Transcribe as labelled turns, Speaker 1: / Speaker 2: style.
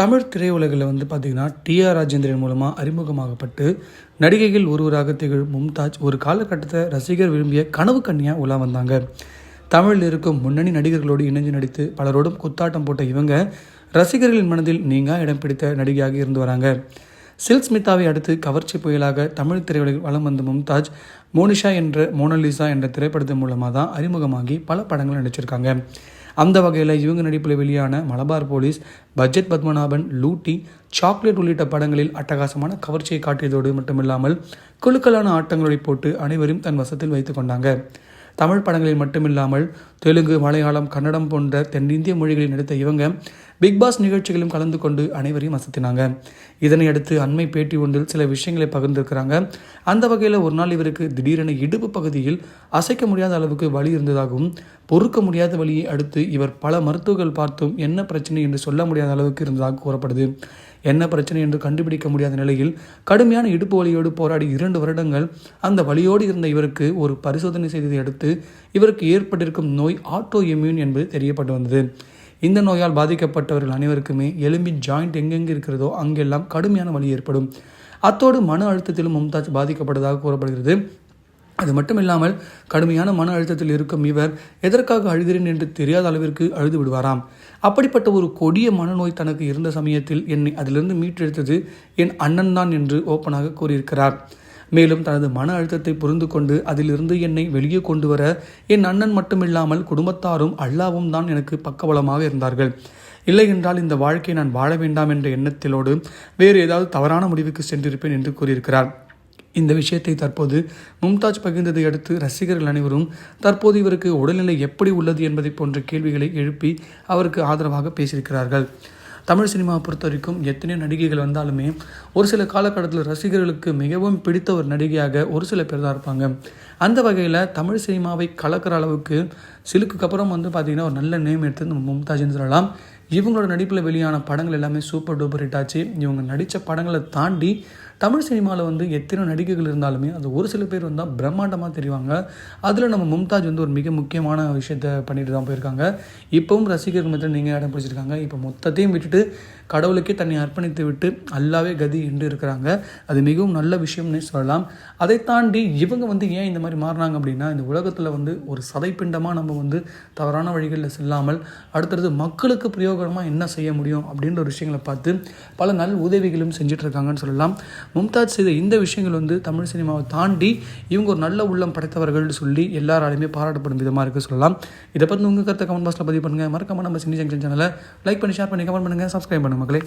Speaker 1: தமிழ் திரையுலகில் வந்து பார்த்திங்கன்னா டிஆர் ராஜேந்திரன் மூலமாக அறிமுகமாகப்பட்டு நடிகைகள் ஒருவராக திகழும் மும்தாஜ் ஒரு காலகட்டத்தை ரசிகர் விரும்பிய கனவு கன்னியாக உலா வந்தாங்க. தமிழில் இருக்கும் முன்னணி நடிகர்களோடு இணைஞ்சு நடித்து பலரோடும் குத்தாட்டம் போட்ட இவங்க ரசிகர்களின் மனதில் நீங்கா இடம் பிடித்த நடிகையாக இருந்து வராங்க. சில் ஸ்மிதாவை அடுத்து கவர்ச்சி புயலாக தமிழ் திரையுலகில் வலம் வந்த மும்தாஜ் மோனிஷா என்ற மோனலிசா என்ற திரைப்படத்தின் மூலமாக தான் அறிமுகமாகி பல படங்கள் நடிச்சிருக்காங்க. அந்த வகையில் இவங்க நடிப்பில் வெளியான Malabar police budget Padmanabhan Looty chocolate உள்ளிட்ட படங்களில் அட்டகாசமான கவர்ச்சியை காட்டியதோடு மட்டுமில்லாமல் குழுக்களான ஆட்டங்களை போட்டு அனைவரும் தன் வசத்தில் வைத்து கொண்டாங்க. தமிழ் படங்களில் மட்டுமில்லாமல் தெலுங்கு மலையாளம் கன்னடம் போன்ற தென்னிந்திய மொழிகளில் நடித்த இவங்க பிக் பாஸ் நிகழ்ச்சிகளிலும் கலந்து கொண்டு அனைவரையும் அசத்தினாங்க. இதனை அடுத்து அண்மை பேட்டி ஒன்றில் சில விஷயங்களை பகிர்ந்திருக்கிறாங்க. அந்த வகையில் ஒரு நாள் இவருக்கு திடீரென இடுப்பு பகுதியில் அசைக்க முடியாத அளவுக்கு வலி இருந்ததாகவும் பொறுக்க முடியாத வழியை அடுத்து இவர் பல மருத்துவர்கள் பார்த்தும் என்ன பிரச்சனை என்று சொல்ல முடியாத அளவுக்கு இருந்ததாக கூறப்படுது. என்ன பிரச்சனை என்று கண்டுபிடிக்க முடியாத நிலையில் கடுமையான இடுப்பு வலியோடு போராடி இரண்டு வருடங்கள் அந்த வலியோடு இருந்த இவருக்கு ஒரு பரிசோதனை செய்ததை அடுத்து இவருக்கு ஏற்பட்டிருக்கும் நோய் ஆட்டோ இம்யூன் என்பது தெரியப்பட்டு வந்தது. இந்த நோயால் பாதிக்கப்பட்டவர்கள் அனைவருக்குமே எலும்பின் ஜாயிண்ட் எங்கெங்கே இருக்கிறதோ அங்கெல்லாம் கடுமையான வலி ஏற்படும். அத்தோடு மன அழுத்தத்திலும் மும்தாஜ் பாதிக்கப்பட்டதாக கூறப்படுகிறது. அது மட்டும் இல்லாமல் கடுமையான மன அழுத்தத்தில் இருக்கும் இவர் எதற்காக அழுகிறேன் என்று தெரியாத அளவிற்கு அழுது விடுவாராம். அப்படிப்பட்ட ஒரு கொடிய மனநோய் தனக்கு இருந்த சமயத்தில் என்னை அதிலிருந்து மீட்டெடுத்தது என் அண்ணன் தான் என்று ஓப்பனாக கூறியிருக்கிறார். மேலும் தனது மன அழுத்தத்தை புரிந்து கொண்டு அதிலிருந்து என்னை வெளியே கொண்டு வர என் அண்ணன் மட்டுமில்லாமல் குடும்பத்தாரும் அல்லாவும் தான் எனக்கு பக்கபலமாக இருந்தார்கள். இல்லை என்றால் இந்த வாழ்க்கையை நான் வாழ வேண்டாம் என்ற எண்ணத்திலோடு வேறு ஏதாவது தவறான முடிவுக்கு சென்றிருப்பேன் என்று கூறியிருக்கிறார். இந்த விஷயத்தை தற்போது மும்தாஜ் பகிர்ந்ததை அடுத்து ரசிகர்கள் அனைவரும் தற்போது இவருக்கு உடல்நிலை எப்படி உள்ளது என்பதை போன்ற கேள்விகளை எழுப்பி அவருக்கு ஆதரவாக பேசியிருக்கிறார்கள். தமிழ் சினிமாவை பொறுத்த வரைக்கும் எத்தனையோ நடிகைகள் வந்தாலுமே ஒரு சில காலகட்டத்தில் ரசிகர்களுக்கு மிகவும் பிடித்த ஒரு நடிகையாக ஒரு சில பேர் தான் இருப்பாங்க. அந்த வகையில் தமிழ் சினிமாவை கலக்கிற அளவுக்கு சிலுக்குக்கு அப்புறம் வந்து பார்த்திங்கன்னா ஒரு நல்ல நேம் எடுத்து நம்ம சொல்லலாம். இவங்களோட நடிப்பில் வெளியான படங்கள் எல்லாமே சூப்பர் டூப்பர் ஹிட் ஆச்சு. இவங்க நடித்த படங்களை தாண்டி தமிழ் சினிமாவில் வந்து எத்தனை நடிகைகள் இருந்தாலுமே அது ஒரு சில பேர் வந்தால் பிரம்மாண்டமாக தெரிவாங்க. அதில் நம்ம மும்தாஜ் வந்து ஒரு மிக முக்கியமான விஷயத்த பண்ணிட்டு தான் போயிருக்காங்க. இப்போவும் ரசிகர்கள் மத்தியில் நீங்கள் இடம் பிடிச்சிருக்காங்க. இப்போ மொத்தத்தையும் விட்டுட்டு கடவுளுக்கே தன்னை அர்ப்பணித்து விட்டு அல்லாவே கதி என்று இருக்கிறாங்க. அது மிகவும் நல்ல விஷயம்னு சொல்லலாம். அதை தாண்டி இவங்க வந்து ஏன் இந்த மாதிரி மாறினாங்க அப்படின்னா இந்த உலகத்தில் வந்து ஒரு சதைப்பிண்டமாக நம்ம வந்து தவறான வழிகளில் செல்லாமல் அடுத்தது மக்களுக்கு பிரயோகமாக என்ன செய்ய முடியும் அப்படின்ற ஒரு விஷயங்களை பார்த்து பல நல் உதவிகளும் செஞ்சிட்ருக்காங்கன்னு சொல்லலாம். மும்தாஜ் செய்த இந்த விஷயங்கள் வந்து தமிழ் சினிமாவை தாண்டி இவங்க ஒரு நல்ல உள்ளம் படைத்தவர்கள் சொல்லி எல்லாராலையுமே பாராட்டப்படும் விதமாக இருக்குது சொல்லலாம். இதை பற்றி உங்கள் கருத்தை கமெண்ட் பாக்ஸில் பதிவு பண்ணுங்கள் மறக்காமல் நம்ம சினி ஜங்ஷன் சேனலை லைக் பண்ணி ஷேர் பண்ணி கமெண்ட் பண்ணுங்கள் சப்ஸ்கிரைப் பண்ணுங்கள் மக்களே.